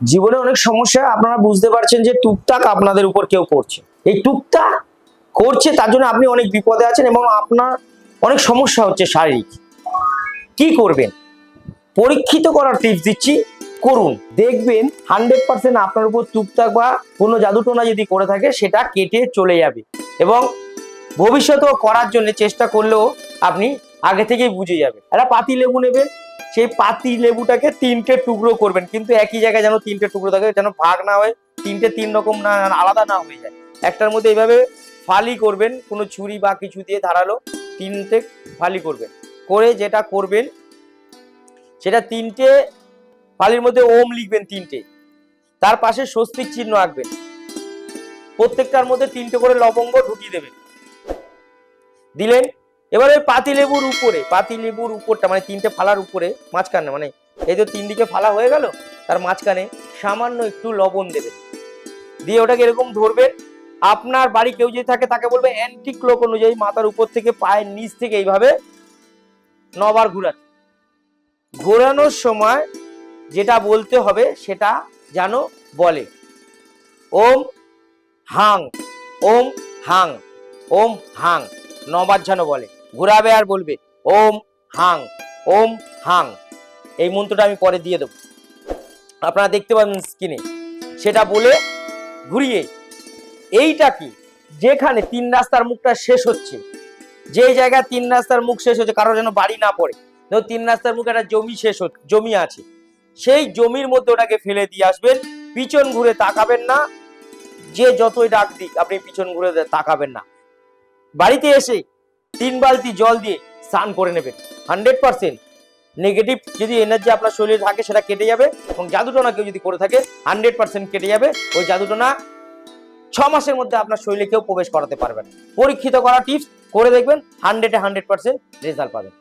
জীবনে অনেক সমস্যা, আপনারা বুঝতে পারছেন যে টুকটাক আপনাদের উপর কেউ করছে। এই টুকটাক করছে, তার জন্য আপনি অনেক বিপদে আছেন এবং আপনার অনেক সমস্যা হচ্ছে শারীরিক। কি করবেন? পরীক্ষিত করার টিপস দিচ্ছি, করুন। দেখবেন হান্ড্রেড পার্সেন্ট আপনার উপর টুকটাক বা কোনো জাদুটোনা যদি করে থাকে, সেটা কেটে চলে যাবে এবং ভবিষ্যতেও করার জন্য চেষ্টা করলেও আপনি আগে থেকেই বুঝে যাবেন। একটা পাতি লেবু নেবেন সেই পাতি লেবুটাকে তিনটে টুকরো করবেন। কিন্তু একই জায়গায় যেন তিনটে টুকরো থাকে, যেন ভাগ না হয়, তিনটে তিন রকম না আলাদা না হয়ে যায়। একটার মধ্যে এইভাবে ফালি করবেন, কোনো ছুরি বা কিছু দিয়ে ধারালো তিনটে ফালি করবেন। করে যেটা করবেন, সেটা তিনটে ফালির মধ্যে ওম লিখবেন তিনটে। তার পাশে স্বস্তিক চিহ্ন আঁকবেন। প্রত্যেকটার মধ্যে তিনটে করে লবঙ্গ ঢুকিয়ে দেবেন। দিলেন এবার ওই পাতি লেবুর উপরে, পাতি লেবুর উপরটা মানে তিনটে ফালার উপরে, মাঝখানে মানে এই তো তিন দিকে ফালা হয়ে গেল, তার মাঝখানে সামান্য একটু লবণ দেবে। দিয়ে ওটাকে এরকম ধরবেন আপনার বাড়ি কেউ যদি থাকে, তাকে বলবে অ্যান্টি ক্লক অনুযায়ী মাথার উপর থেকে, পায়ের নিচ থেকে এইভাবে নবার ঘুরাতে ঘোরানোর সময় যেটা বলতে হবে, সেটা যেন বলে। ওম হাং ওম হাং ওম হাং, নবার যেন বলে। ঘুরাবে আর বলবে, ওম হাং ওম হাং। এই মন্ত্রটা আমি পরে দিয়ে দেবো। আপনারা দেখতে পাবেন স্ক্রিনে। সেটা বলে ঘুরিয়ে, এইটা কি? যেখানে তিন রাস্তার মুখটা শেষ হচ্ছে, যে জায়গায় তিন রাস্তার মুখ শেষ হচ্ছে কারও যেন বাড়ি না পড়ে ধরো তিন রাস্তার মুখে একটা জমি শেষ হচ্ছে, জমি আছে, সেই জমির মধ্যে ওটাকে ফেলে দিয়ে আসবেন, পিছন ঘুরে তাকাবেন না, যে যতই ডাক দিক, আপনি পিছন ঘুরে তাকাবেন না। বাড়িতে এসে তিন বালতি জল দিয়ে স্নান করে নেবেন হান্ড্রেড পারসেন্ট নেগেটিভ যদি এনার্জি আপনার শরীরে থাকে, সেটা কেটে যাবে এবং জাদুটনা কেউ যদি করে থাকে হান্ড্রেড পার্সেন্ট কেটে যাবে। ওই জাদুটনা ছ মাসের মধ্যে আপনার শরীরে কেউ প্রবেশ করাতে পারবেন পরীক্ষিত করা টিপস করে দেখবেন হান্ড্রেডে হান্ড্রেড পার্সেন্ট রেজাল্ট পাবেন।